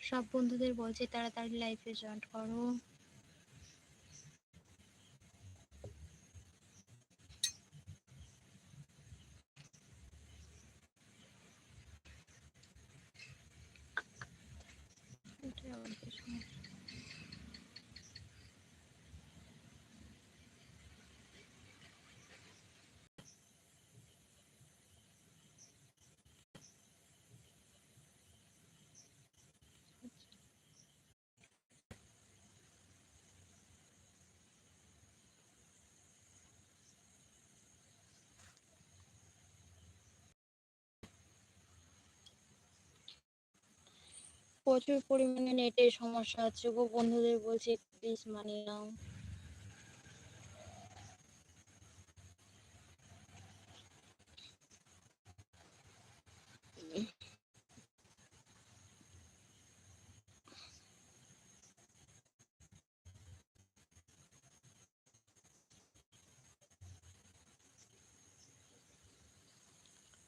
সব বন্ধুদের বলছি তাড়াতাড়ি লাইফে জয়েন করো। প্রচুর পরিমাণে নেটের সমস্যা হচ্ছে গো বন্ধুদের বলছি প্লিজ মানিয়ে নাও।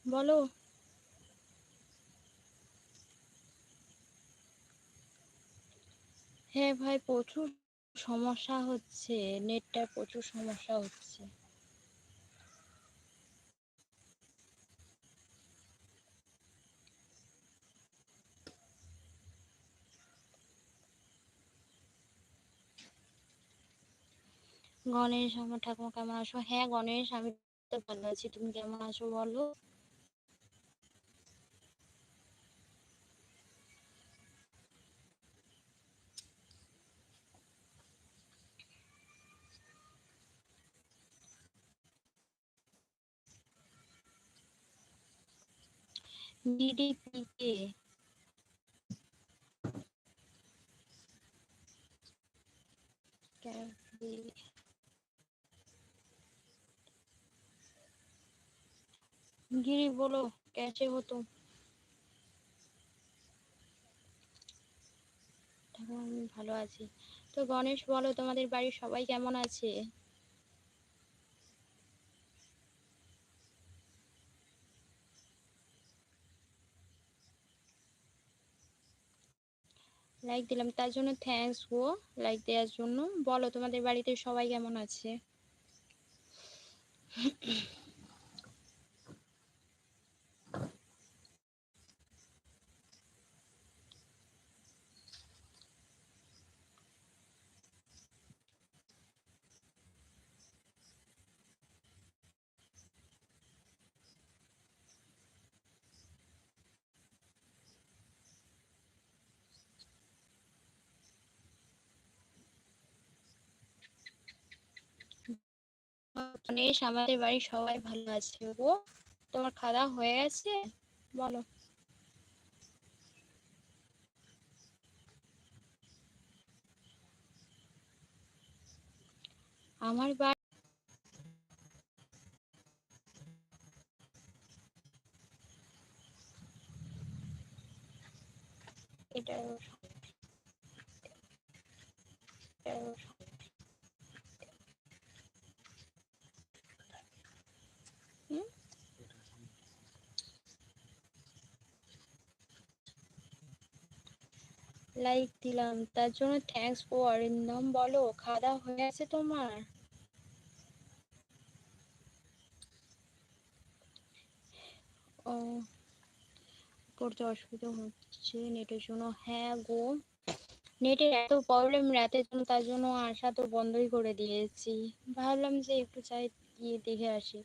বলো। হ্যাঁ ভাই, প্রচুর সমস্যা হচ্ছে, নেটটা প্রচুর সমস্যা হচ্ছে। গণেশ আমার ঠাকুমা কেমন আছো? হ্যাঁ গণেশ, আমি তো ভালো আছি। তুমি কেমন আছো বলো? ডিডিপিকে गिरी बोलो कैसे हो तुम আমি ভালো আছি তো গণেশ বলো তোমাদের বাড়ির সবাই কেমন আছে লাইক দিলাম, তার জন্য থ্যাঙ্কস গো লাইক দেওয়ার জন্য। বলো, তোমাদের বাড়িতে সবাই কেমন আছে? গণেশ আমাদের বাড়ির সবাই ভালো আছে। গো তোমার খাওয়া হয়ে গেছে? বলো। আমার বাড়ি লাইক দিলাম। তার জন্য থ্যাঙ্কস ফর অরিন্দম বলো খাওয়া হয়ে আছে তোমার? ও, করতে অসুবিধা হচ্ছে নেটের জন্য। হ্যাঁ গো, নেটের এত প্রবলেম রাতের জন্য, তার জন্য আসা তো বন্ধই করে দিয়েছি। ভাবলাম যে একটু চাই, গিয়ে দেখে আসি।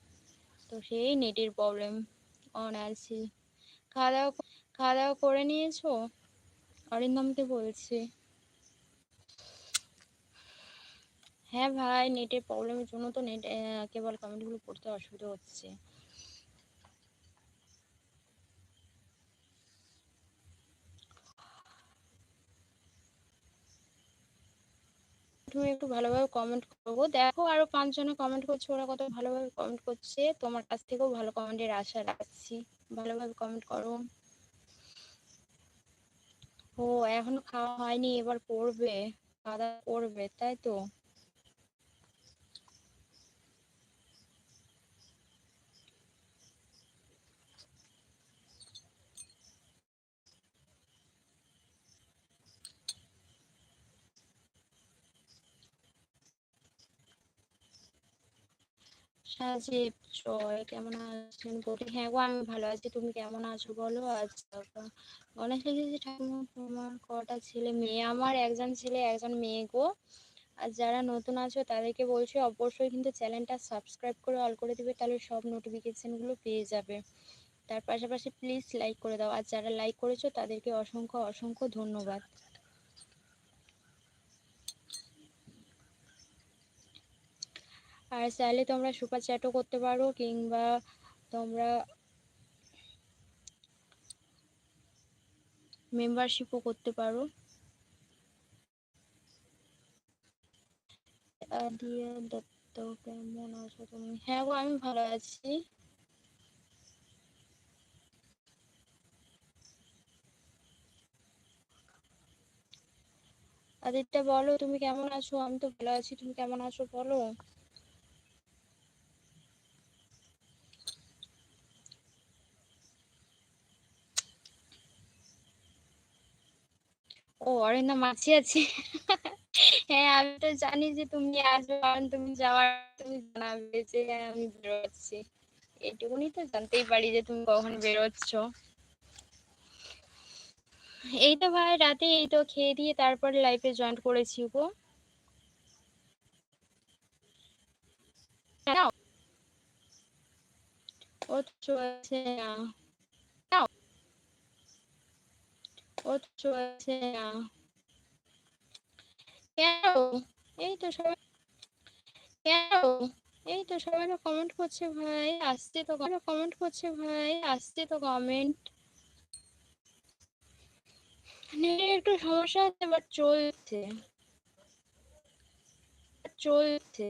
তো সেই নেটের প্রবলেম অন আছি খাওয়া দাওয়া খাওয়া দাওয়া করে নিয়েছো? অরিন্দমকে বলছি। হ্যাঁ ভাই নেটের প্রবলেমের জন্য তো নেট কেবল কমেন্টগুলো পড়তে অসুবিধা হচ্ছে। তুমি একটু ভালোভাবে কমেন্ট করব দেখো আরও পাঁচজনে কমেন্ট করছে, ওরা কত ভালোভাবে কমেন্ট করছে। তোমার কাছ থেকেও ভালো কমেন্টের আশা রাখছি। ভালোভাবে কমেন্ট করো। ও এখনও খাওয়া হয়নি এবার করবে খাওয়া দাওয়া করবে তাই তো? সাজিব জয় কেমন আছেন? বলি হ্যাঁ গো, আমি ভালো আছি। তুমি কেমন আছো বলো? আচ্ছা গণেশ লিখেছি ঠাকুমা তোমার কটা ছেলে মেয়ে। আমার একজন ছেলে, একজন মেয়ে গো। আর যারা নতুন আছো, তাদেরকে বলছি, অবশ্যই কিন্তু চ্যানেলটা সাবস্ক্রাইব করে, অল করে দিবে, তাহলে সব নোটিফিকেশনগুলো পেয়ে যাবে। তার পাশাপাশি প্লিজ লাইক করে দাও। আর যারা লাইক করেছ, তাদেরকে অসংখ্য অসংখ্য ধন্যবাদ। আর চাইলে তোমরা সুপার চ্যাটও করতে পারো, কিংবা তোমরা মেম্বারশিপও করতে পারো। দত্ত, কেমন আছো তুমি? হ্যাঁ গো, আমি ভালো আছি। আদিত্য, বলো তুমি কেমন আছো? আমি তো ভালো আছি, তুমি কেমন আছো? বলো। ও অরিন্দম মাছি আছি। হ্যাঁ আমি তো জানি যে তুমি আসবে কারণ তুমি যাওয়ার তুমি জানাবে যে হ্যাঁ, আমি বেরোচ্ছি। এইটুকুনি তো জানতেই পারি যে তুমি কখন বেরোচ্ছ। এই তো ভাই রাতে এই তো খেয়ে দিয়ে তারপরে লাইফে জয়েন করেছি গো। ও তো চলছে না নাও এই তো সবাই এই তো কমেন্ট করছে ভাই। আসছে তো কমেন্ট করছে ভাই। আসছে তো কমেন্ট নেটের একটু সমস্যা আছে বাট চলছে। চলছে।